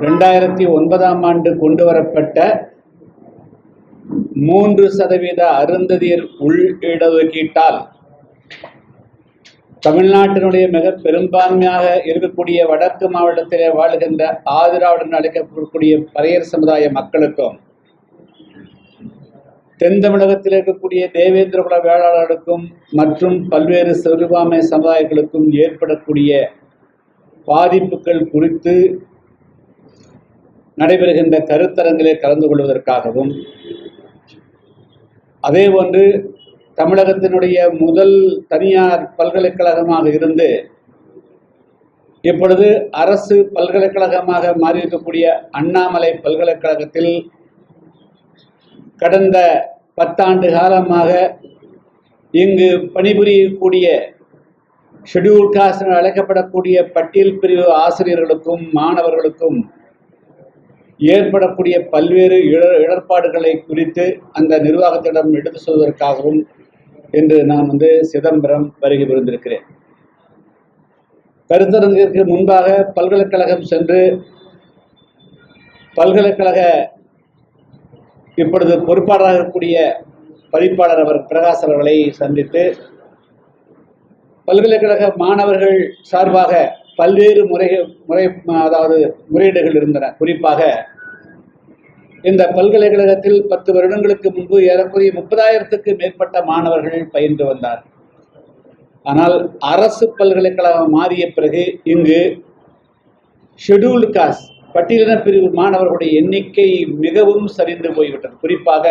ரெண்டாயிரத்தி ஒன்பதாம் ஆண்டு கொண்டு வரப்பட்ட மூன்று சதவீத அருந்ததியர் உள் இடஒதுக்கீட்டால் தமிழ்நாட்டினுடைய மிக பெரும்பான்மையாக இருக்கக்கூடிய வடக்கு மாவட்டத்திலே வாழுகின்ற ஆதிராவுடன் அழைக்கப்படக்கூடிய பறையர் சமுதாய மக்களுக்கும் தென் தமிழகத்தில் இருக்கக்கூடிய தேவேந்திர குல வேளாளர்களுக்கும் மற்றும் பல்வேறு சிறுபான்மை சமுதாயங்களுக்கும் ஏற்படக்கூடிய பாதிப்புகள் குறித்து நடைபெறுகின்ற கருத்தரங்களில் கலந்து கொள்வதற்காகவும் அதே அதேபோன்று தமிழகத்தினுடைய முதல் தனியார் பல்கலைக்கழகமாக இருந்து இப்பொழுது அரசு பல்கலைக்கழகமாக மாறியிருக்கக்கூடிய அண்ணாமலை பல்கலைக்கழகத்தில் கடந்த பத்தாண்டு காலமாக இங்கு பணிபுரியக்கூடிய ஷெடியூல் காஸ்ட் என அழைக்கப்படக்கூடிய பட்டியல் பிரிவு ஆசிரியர்களுக்கும் மாணவர்களுக்கும் ஏற்படக்கூடிய பல்வேறு இழ இடர்பாடுகளை குறித்து அந்த நிர்வாகத்திடம் எடுத்து சொல்வதற்காகவும் என்று நான் வந்து சிதம்பரம் வருகை புரிந்திருக்கிறேன். கருத்தரங்கிற்கு முன்பாக பல்கலைக்கழகம் சென்று பல்கலைக்கழக இப்பொழுது பொறுப்பாளராக இருக்கக்கூடிய பதிப்பாளர் அவர் பிரகாஷ் அவர்களை சந்தித்து பல்கலைக்கழக மாணவர்கள் சார்பாக பல்வேறு முறை முறை அதாவது முறையீடுகள் இருந்தன. குறிப்பாக இந்த பல்கலைக்கழகத்தில் பத்து வருடங்களுக்கு முன்பு ஏறக்குறைய முப்பதாயிரத்துக்கு மேற்பட்ட மாணவர்கள் பயின்று வந்தார். ஆனால் அரசு பல்கலைக்கழகம் மாறிய பிறகு இங்கு ஷெடியூல்டு காஸ்ட் பட்டியலின பிரிவு மாணவர்களுடைய எண்ணிக்கை மிகவும் சரிந்து போய்விட்டது. குறிப்பாக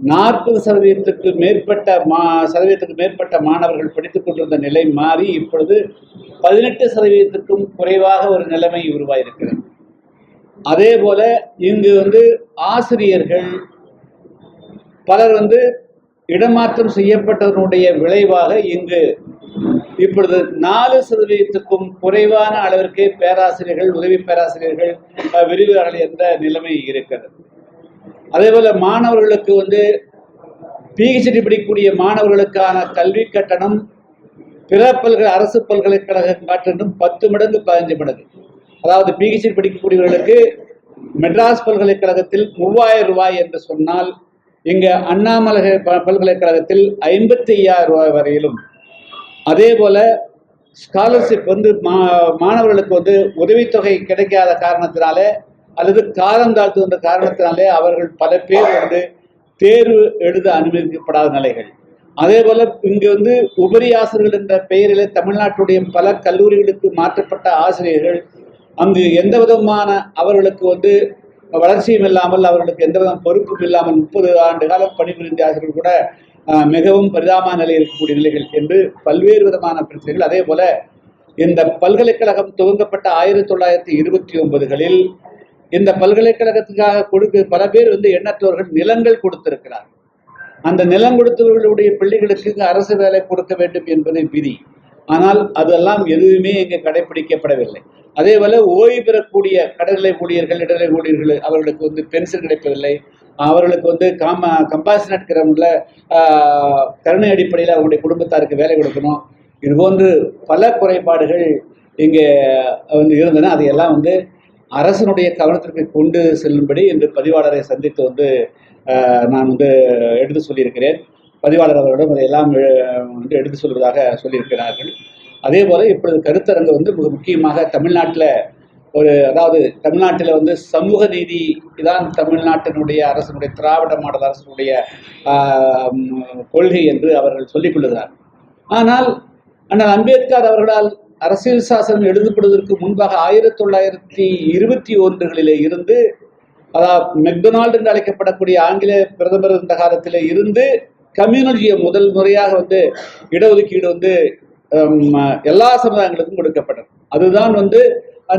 நாற்பது சதவீதத்துக்கு மேற்பட்ட மா சதவீதத்துக்கு மேற்பட்ட மாணவர்கள் படித்துக் கொண்டிருந்த நிலை மாறி இப்பொழுது பதினெட்டு சதவீதத்துக்கும் குறைவாக ஒரு நிலைமை உருவாயிருக்கிறது. அதே போல இங்கு வந்து ஆசிரியர்கள் பலர் வந்து இடமாற்றம் செய்யப்பட்டதனுடைய விளைவாக இங்கு இப்பொழுது நாலு சதவீதத்துக்கும் குறைவான அளவிற்கு பேராசிரியர்கள் உதவி பேராசிரியர்கள் விரிவார்கள் என்ற நிலைமை இருக்கிறது. அதே போல மாணவர்களுக்கு வந்து பிஹெச்டி படிக்கக்கூடிய மாணவர்களுக்கான கல்வி கட்டணம் பிற பல்கலை அரசு பல்கலைக்கழகம் காட்டிலும் பத்து மடங்கு பதினஞ்சு மடங்கு. அதாவது பிஹெச்டி படிக்கக்கூடியவர்களுக்கு மெட்ராஸ் பல்கலைக்கழகத்தில் மூவாயிரம் ரூபாய் என்று சொன்னால் இங்க அண்ணாமலை ப- பல்கலைக்கழகத்தில் ஐம்பத்தி ஐயாயிரம் ரூபாய் வரையிலும். அதே போல ஸ்காலர்ஷிப் வந்து மா மாணவர்களுக்கு வந்து உதவித்தொகை கிடைக்காத காரணத்தினாலே அல்லது காலம் தாழ்த்துகின்ற காரணத்தினாலே அவர்கள் பல பேர் வந்து தேர்வு எழுத அனுமதிக்கப்படாத நிலைகள். அதே போல இங்கு வந்து உபரி ஆசிரியர்கள் என்ற பெயரிலே தமிழ்நாட்டுடைய பல கல்லூரிகளுக்கு மாற்றப்பட்ட ஆசிரியர்கள் அங்கு எந்த விதமான அவர்களுக்கு வந்து வளர்ச்சியும் இல்லாமல் அவர்களுக்கு எந்த விதமான பொறுப்பும் இல்லாமல் முப்பது ஆண்டு காலம் பணிபுரிந்த ஆசிரியர்கள் கூட மிகவும் பரிதாபமான நிலை இருக்கக்கூடிய நிலைகள் என்று பல்வேறு விதமான பிரச்சனைகள். அதே போல இந்த பல்கலைக்கழகம் துவங்கப்பட்ட ஆயிரத்தி தொள்ளாயிரத்தி இருபத்தி ஒன்பதுகளில் இந்த பல்கலைக்கழகத்துக்காக கொடுக்க பல பேர் வந்து எண்ணற்றவர்கள் நிலங்கள் கொடுத்திருக்கிறார்கள். அந்த நிலம் கொடுத்தவர்களுடைய பிள்ளைகளுக்கு அரசு வேலை கொடுக்க வேண்டும் என்பது விதி. ஆனால் அதெல்லாம் எதுவுமே இங்கு கடைபிடிக்கப்படவில்லை அதே போல ஓய்வு பெறக்கூடிய கடற்கரை ஊழியர்கள் இடநிலை ஊழியர்கள் அவர்களுக்கு வந்து பென்ஷன் கிடைப்பதில்லை. அவர்களுக்கு வந்து காம கம்பாசினட் கிரவுண்டில் கருணை அடிப்படையில் அவங்களுடைய குடும்பத்தாருக்கு வேலை கொடுக்கணும். இது போன்று பல குறைபாடுகள் இங்கே வந்து இருந்தன. அதையெல்லாம் வந்து அரசனுடைய கவனத்திற்கு கொண்டு செல்லும்படி இன்று பதிவாளரை சந்தித்து வந்து நான் வந்து எடுத்து சொல்லியிருக்கிறேன். பதிவாளர் அவர்களிடம் அதையெல்லாம் வந்து எடுத்து சொல்வதாக சொல்லியிருக்கிறார்கள். அதே போல் இப்பொழுது கருத்தரங்கு வந்து மிக முக்கியமாக தமிழ்நாட்டில் ஒரு அதாவது தமிழ்நாட்டில் வந்து சமூக நீதி தான் தமிழ்நாட்டினுடைய அரசனுடைய திராவிட மாடல் அரசனுடைய கொள்கை என்று அவர்கள் சொல்லிக் கொள்ளுகிறார் ஆனால் அண்ணல் அம்பேத்கர் அவர்களால் அரசியல் சாசனம் எழுதப்படுவதற்கு முன்பாக ஆயிரத்தி தொள்ளாயிரத்தி இருபத்தி ஒன்றுகளிலே இருந்து அதாவது மெக்டொனால்டு என்று அழைக்கப்படக்கூடிய ஆங்கில பிரதமர் இருந்த காலத்தில் இருந்து கம்யூனிட்டியை முதல் முறையாக வந்து இடஒதுக்கீடு வந்து எல்லா சமுதாயங்களுக்கும் கொடுக்கப்பட்டது. அதுதான் வந்து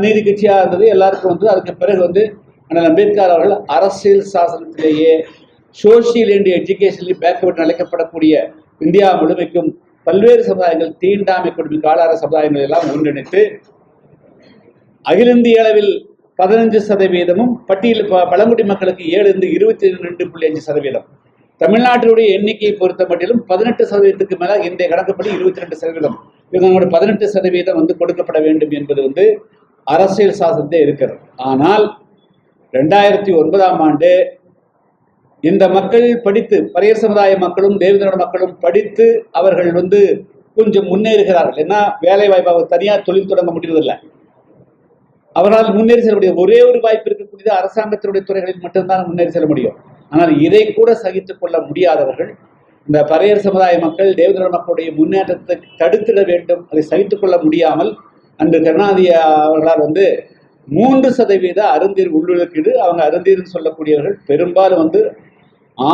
நீதி கட்சியாக இருந்தது. எல்லாருக்கும் வந்து அதுக்கு பிறகு வந்து அண்ணல் அம்பேத்கர் அவர்கள் அரசியல் சாசனத்திலேயே சோசியல் அண்ட் எஜுகேஷன்லி பேக்வர்ட் அழைக்கப்படக்கூடிய இந்தியா முழுமைக்கும் பல்வேறு சமுதாயங்கள் தீண்டாமை கொடுமை காலார சமுதாயங்கள் எல்லாம் ஒன்றிணைத்து அகில இந்திய அளவில் பதினஞ்சு சதவீதமும் பட்டியல் ப- பழங்குடி மக்களுக்கு ஏழு இருந்து இருபத்தி ரெண்டு புள்ளி அஞ்சு சதவீதம். தமிழ்நாட்டினுடைய எண்ணிக்கையை பொறுத்த மட்டிலும் பதினெட்டு சதவீதத்துக்கு மேல இந்த கணக்குப்படி இருபத்தி ரெண்டு சதவீதம். இவங்களோட பதினெட்டு சதவீதம் வந்து கொடுக்கப்பட வேண்டும் என்பது வந்து அரசியல் சாசனத்தே இருக்கிறது. ஆனால் ரெண்டாயிரத்தி ஒன்பதாம் ஆண்டு இந்த மக்கள் படித்து பரையர் சமுதாய மக்களும் தேவேந்திரோட மக்களும் படித்து அவர்கள் வந்து கொஞ்சம் முன்னேறுகிறார்கள். ஏன்னா வேலை வாய்ப்பு தனியார் தொழில் தொடங்க முடிவதில்லை. அவரால் முன்னேறி செல்ல முடியும். ஒரே ஒரு வாய்ப்பு இருக்கக்கூடியது அரசாங்கத்தினுடைய துறைகளில் மட்டும்தான் முன்னேறி செல்ல முடியும். ஆனால் இதை கூட சகித்துக் கொள்ள முடியாதவர்கள் இந்த பரையர் சமுதாய மக்கள் தேவேந்திர மக்களுடைய முன்னேற்றத்தை தடுத்திட வேண்டும். அதை சகித்துக் கொள்ள முடியாமல் அன்று கருணாநிதி அவர்களால் வந்து மூன்று சதவீத அருந்தீர் உள்ளுக்கீடு அவங்க அருந்தீர்னு சொல்லக்கூடியவர்கள் பெரும்பாலும் வந்து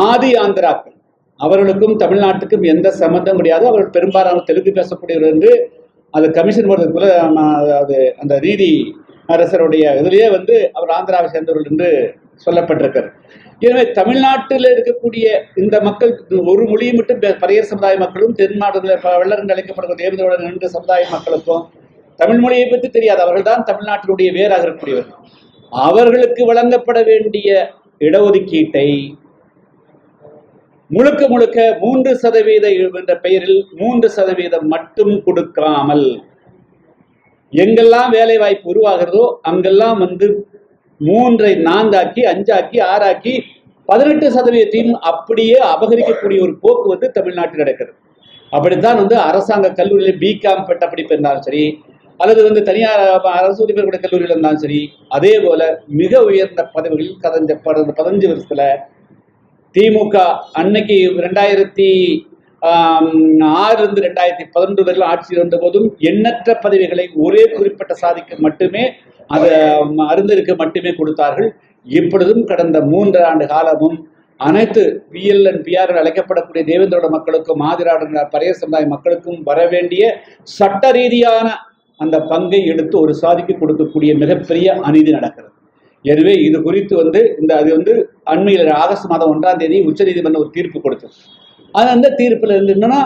ஆதி ஆந்திராக்கள். அவர்களுக்கும் தமிழ்நாட்டுக்கும் எந்த சம்பந்தம் கிடையாது. அவர்கள் பெரும்பாலான தெலுங்கு பேசக்கூடியவர் என்று அது கமிஷன் போடுறதுக்குள்ள அது அந்த நீதி அரசருடைய இதுலயே வந்து அவர் ஆந்திராவை சேர்ந்தவர்கள் என்று சொல்லப்பட்டிருக்கிறது எனவே தமிழ்நாட்டில் இருக்கக்கூடிய இந்த மக்கள் ஒரு மொழியை மட்டும் பரையர் சமுதாய மக்களும் தென் மாவட்டத்தில் வெள்ளரங்கு அழைக்கப்படுகிற தேவதோட ரெண்டு சமுதாய மக்களுக்கும் தமிழ் மொழியை பற்றி தெரியாது. அவர்கள் தான் தமிழ்நாட்டினுடைய வேறாக இருக்கக்கூடியவர்கள் அவர்களுக்கு வழங்கப்பட வேண்டிய இடஒதுக்கீட்டை முழுக்க முழுக்க மூன்று சதவீத என்ற பெயரில் மூன்று சதவீதம் மட்டும் கொடுக்காமல் எங்கெல்லாம் வேலை வாய்ப்பு உருவாகிறதோ அங்கெல்லாம் வந்து மூன்றை நான்காக்கி அஞ்சாக்கி ஆறாக்கி பதினெட்டு சதவீதத்தையும் அப்படியே அபகரிக்கக்கூடிய ஒரு போக்கு வந்து தமிழ்நாட்டில் நடக்கிறது. அப்படித்தான் வந்து அரசாங்க கல்லூரியில் பிகாம் பட்ட படிப்பு இருந்தாலும் சரி அல்லது வந்து தனியார் அரசு உரிமை கூட கல்லூரியில் இருந்தாலும் சரி அதே போல மிக உயர்ந்த பதவிகளில் கதஞ்ச பதினஞ்சு வருஷத்துல திமுக அன்னைக்கு ரெண்டாயிரத்தி ஆறிலிருந்து ரெண்டாயிரத்தி பதினொன்று வரையில் ஆட்சி இருந்த போதும் எண்ணற்ற பதவிகளை ஒரே குறிப்பிட்ட சாதிக்கு மட்டுமே அதை அருந்தருக்கு மட்டுமே கொடுத்தார்கள். இப்பொழுதும் கடந்த மூன்று ஆண்டு காலமும் அனைத்து பிஎல்என் பிஆர் அழைக்கப்படக்கூடிய தேவேந்திரோட மக்களுக்கும் ஆதிராட பரைய சமுதாய மக்களுக்கும் வர வேண்டிய சட்ட ரீதியான அந்த பங்கை எடுத்து ஒரு சாதிக்கு கொடுக்கக்கூடிய மிகப்பெரிய அநீதி நடக்கிறது. எனவே இது குறித்து வந்து இந்த அது வந்து அண்மையில் ஆகஸ்ட் மாதம் ஒன்றாம் தேதி உச்சநீதிமன்றம் ஒரு தீர்ப்பு கொடுத்தது. அது அந்த தீர்ப்பில் இருந்து என்னன்னா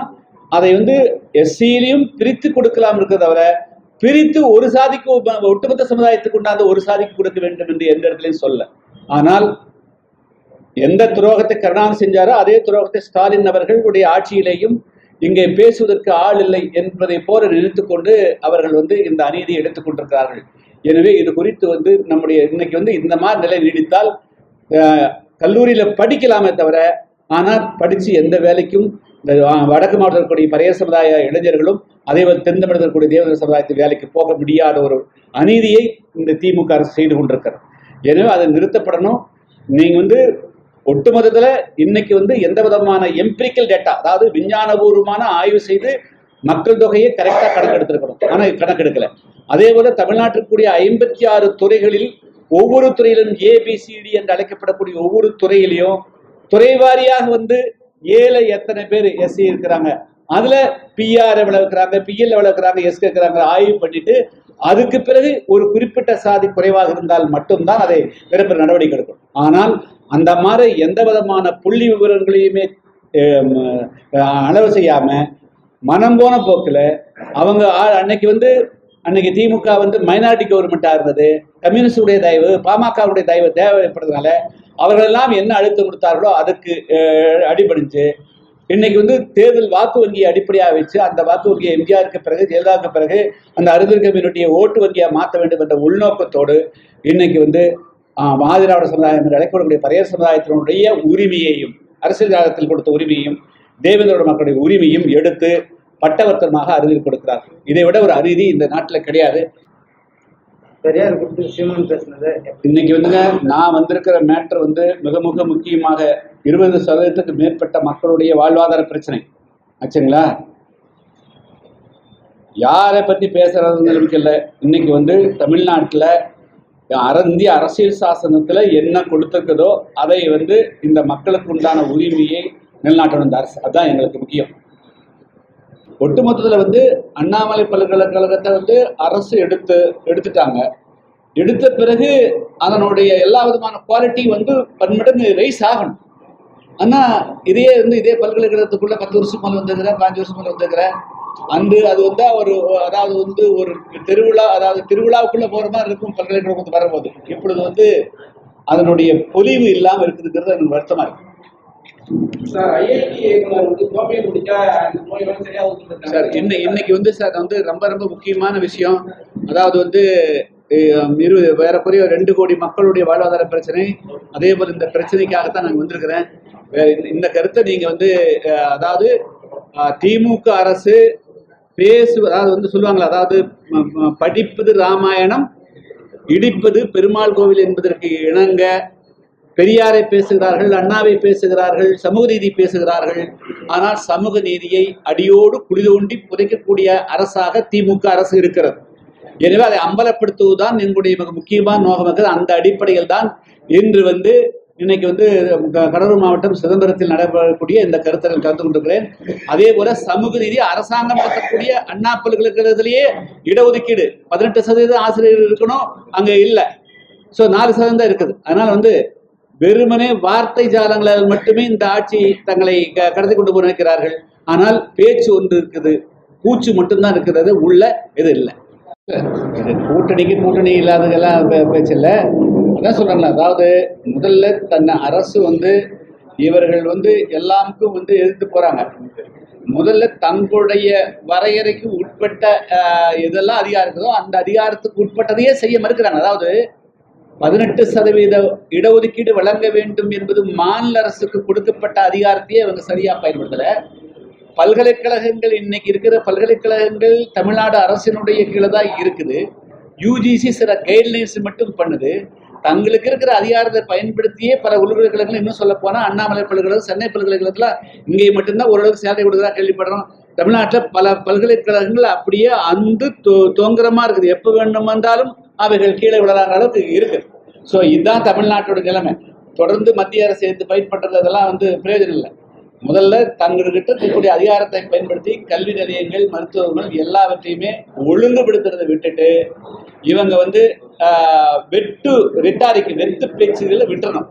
அதை வந்து எஸ்சியிலையும் பிரித்து கொடுக்கலாம் இருக்கிறத தவிர பிரித்து ஒரு சாதிக்கு ஒட்டுமொத்த சமுதாயத்துக்கு உண்டாந்து ஒரு சாதிக்கு கொடுக்க வேண்டும் என்று எந்த இடத்துலையும் சொல்ல. ஆனால் எந்த துரோகத்தை கருணாநிதி செஞ்சாரோ அதே துரோகத்தை ஸ்டாலின் அவர்களுடைய ஆட்சியிலேயும் இங்கே பேசுவதற்கு ஆள் இல்லை என்பதை போல நிறுத்துக்கொண்டு அவர்கள் வந்து இந்த அநீதியை எடுத்துக் கொண்டிருக்கிறார்கள். எனவே இது குறித்து வந்து நம்முடைய இன்னைக்கு வந்து இந்த மாதிரி நிலை நீடித்தால் கல்லூரியில் கல்லூரியில படிக்கலாமே தவிர ஆனால் படித்து எந்த வேலைக்கும் இந்த வடக்கு மாவட்டத்தில் இருக்கக்கூடிய பரைய சமுதாய இளைஞர்களும் அதே போல் தென் தமிழகத்தில் இருக்கக்கூடிய தேவத வேலைக்கு போக முடியாத ஒரு அநீதியை இந்த திமுக அரசு செய்து கொண்டிருக்கிறது. எனவே அதை நிறுத்தப்படணும். நீங்கள் வந்து ஒட்டுமொத்தத்தில் இன்னைக்கு வந்து எந்த விதமான எம்பிரிக்கல் டேட்டா அதாவது விஞ்ஞானபூர்வமான ஆய்வு செய்து மக்கள் தொகையை கரெக்டாக கணக்கெடுத்திருக்கணும். ஆனால் கணக்கெடுக்கல. அதே போல தமிழ்நாட்டிற்குரிய ஐம்பத்தி ஆறு துறைகளில் ஒவ்வொரு துறையிலும் ஏபிசிடி என்று அழைக்கப்படக்கூடிய ஒவ்வொரு துறையிலையும் துறை வாரியாக வந்து ஏழை எத்தனை பேர் எஸ்சி இருக்கிறாங்க. அதுல பிஆர் எவ்வளவு இருக்கிறாங்க பிஎல் எவ்வளவு இருக்கிறாங்க எஸ் இருக்கிறாங்க ஆய்வு பண்ணிட்டு அதுக்கு பிறகு ஒரு குறிப்பிட்ட சாதி குறைவாக இருந்தால் மட்டும்தான் அதை நிரப்ப நடவடிக்கை எடுக்கும். ஆனால் அந்த மாதிரி எந்த விதமான புள்ளி விவரங்களையுமே அளவு செய்யாம மனம் போன போக்கில் அவங்க அன்னைக்கு வந்து அன்னைக்கு திமுக வந்து மைனாரிட்டி கவர்மெண்ட்டாக இருந்தது. கம்யூனிஸ்டுடைய தயவு பாமகவுடைய தயவு தேவைப்படுறதுனால அவர்கள் எல்லாம் என்ன அழுத்தம் கொடுத்தார்களோ அதுக்கு அடிபணிஞ்சு இன்னைக்கு வந்து தேர்தல் வாக்கு வங்கியை அடிப்படையாக வச்சு அந்த வாக்கு வங்கியை எம்ஜிஆருக்கு பிறகு ஜெயலலிதாவுக்கு பிறகு அந்த அறிஞர் கம்யூனிட்டியை ஓட்டு வங்கியாக மாற்ற வேண்டும் என்ற உள்நோக்கத்தோடு இன்னைக்கு வந்து ஆஹ், மாதிராவிட சமுதாயம் என்று அழைக்கப்படக்கூடிய பரையர் சமுதாயத்தினுடைய உரிமையையும் அரசியல் ஜாதகத்தில் கொடுத்த உரிமையையும் தேவேந்திரோட மக்களுடைய உரிமையும் எடுத்து பட்டவர்த்தனமாக அறிஞர் கொடுக்கிறார்கள். இதை விட ஒரு அநீதி இந்த நாட்டில் கிடையாது. பெரியார் குறித்து சீமான் பேசினது இன்னைக்கு வந்துங்க நான் வந்திருக்கிற மேட்டர் வந்து மிக மிக முக்கியமாக இருபது சதவீதத்துக்கு மேற்பட்ட மக்களுடைய வாழ்வாதார பிரச்சனை. ஆச்சுங்களா? யாரை பற்றி பேசுறதுன்னு நம்பிக்கை இல்லை. இன்னைக்கு வந்து தமிழ்நாட்டில் அர இந்திய அரசியல் சாசனத்தில் என்ன கொடுத்துருக்குதோ அதை வந்து இந்த மக்களுக்கு உண்டான உரிமையை நிலநாட்டணும் இந்த அரசு. அதுதான் எங்களுக்கு முக்கியம். ஒட்டுமொத்தத்தில் வந்து அண்ணாமலை பல்கலைக்கழகத்தை வந்து அரசு எடுத்து எடுத்துட்டாங்க. எடுத்த பிறகு அதனுடைய எல்லா விதமான குவாலிட்டி வந்து பன்மடங்கு ரைஸ் ஆகணும். ஆனால் இதே வந்து இதே பல்கலைக்கழகத்துக்குள்ள பத்து வருஷம் மேலே வந்துருக்கிறேன் பாஞ்சு வருஷம் மேலே வந்துருக்கிறேன். அன்று அது வந்து ஒரு அதாவது வந்து ஒரு திருவிழா அதாவது திருவிழாவுக்குள்ளே போகிற மாதிரி இருக்கும் பல்கலைக்கழகத்துக்கு வரும்போது. இப்பொழுது வந்து அதனுடைய பொலிவு இல்லாமல் இருக்குதுங்கிறது எனக்கு வருத்தமாக இருக்குது சார் ஐஐடி வந்து சார் இன்னைக்கு வந்து சார் வந்து ரொம்ப ரொம்ப முக்கியமான விஷயம். அதாவது வந்து அஹ், இருபது வேறக்குறைய ரெண்டு கோடி மக்களுடைய வாழ்வாதார பிரச்சனை. அதே போல் இந்த பிரச்சனைக்காகத்தான் நான் வந்திருக்கிறேன். இந்த- கருத்தை நீங்க வந்து அதாவது திமுக அரசு பேசு அதாவது வந்து சொல்லுவாங்களா அதாவது படிப்பது ராமாயணம் இடிப்பது பெருமாள் கோவில் என்பதற்கு இணங்க பெரியாரை பேசுகிறார்கள் அண்ணாவை பேசுகிறார்கள் சமூக நீதி பேசுகிறார்கள். ஆனால் சமூக நீதியை அடியோடு குளிதோண்டி புதைக்கக்கூடிய அரசாக திமுக அரசு இருக்கிறது. எனவே அதை அம்பலப்படுத்துவதுதான் எங்களுடைய மிக முக்கியமான நோக்கம். அந்த அடிப்படையில் தான் இன்று வந்து இன்னைக்கு வந்து கடலூர் மாவட்டம் சிதம்பரத்தில் நடைபெறக்கூடிய இந்த கருத்தரங்கில் கலந்து கொண்டிருக்கிறேன். அதே போல சமூக நீதி அரசாங்கம் நடத்தக்கூடிய அண்ணா பல்கலைக்கழகத்திலேயே இடஒதுக்கீடு. பதினெட்டு சதவீதம் ஆசிரியர்கள் இருக்கணும் அங்கே இல்லை. ஸோ நாலு சதவீதம் தான் இருக்குது. அதனால வந்து வெறுமனே வார்த்தை ஜாலங்களால் மட்டுமே இந்த ஆட்சி தங்களை க- கடத்தி கொண்டு போய் நினைக்கிறார்கள். ஆனால் பேச்சு ஒன்று இருக்குது. கூச்சு மட்டும்தான் இருக்கிறது உள்ள இது இல்லை. கூட்டணிக்கு கூட்டணி இல்லாததெல்லாம் பேச்சு இல்லை. என்ன சொல்றாங்களா அதாவது முதல்ல தன்னை அரசு வந்து இவர்கள் வந்து எல்லாமுக்கும் வந்து எதிர்த்து போறாங்க. முதல்ல தங்களுடைய வரையறைக்கு உட்பட்ட இதெல்லாம் எதெல்லாம் அதிகாரம் இருக்குதோ அந்த அதிகாரத்துக்கு உட்பட்டதையே செய்ய மறுக்கிறாங்க. அதாவது பதினெட்டு சதவீத இடஒதுக்கீடு வழங்க வேண்டும் என்பது மாநில அரசுக்கு கொடுக்கப்பட்ட அதிகாரத்தையே அவங்க சரியா பயன்படுத்தல. பல்கலைக்கழகங்கள் இன்னைக்கு இருக்கிற பல்கலைக்கழகங்கள் தமிழ்நாடு அரசினுடைய கீழே தான் இருக்குது. யூஜிசி சில கைட்லைன்ஸ் மட்டும் பண்ணுது. தங்களுக்கு இருக்கிற அதிகாரத்தை பயன்படுத்தியே பல உள்கலைக்கழகங்கள் இன்னும் சொல்ல போனால் அண்ணாமலை பல்கலைக்கழகம் சென்னை பல்கலைக்கழகத்தில் இங்கே மட்டும்தான் ஓரளவுக்கு சேலரி கொடுக்குறதா கேள்விப்படுறோம். தமிழ்நாட்டில் பல பல்கலைக்கழகங்கள் அப்படியே அந்த தோங்குறமா இருக்குது. எப்போ வேண்டும் வந்தாலும் அவைகள் கீழே விழலாங்கிற அளவுக்கு இருக்குது. ஸோ இதுதான் தமிழ்நாட்டோட நிலைமை. தொடர்ந்து மத்திய அரசு எடுத்து ஃபைட் பண்ணுறது அதெல்லாம் வந்து பிரயோஜனம் இல்லை. முதல்ல தங்கள்கிட்ட இருக்கக்கூடிய அதிகாரத்தை பயன்படுத்தி கல்வி நிலையங்கள் மருத்துவர்கள் எல்லாவற்றையுமே ஒழுங்குபடுத்துறதை விட்டுட்டு இவங்க வந்து வெட்டு ரெட்டாரிக்கு வெத்து பேச்சுகளை விட்டுறணும்.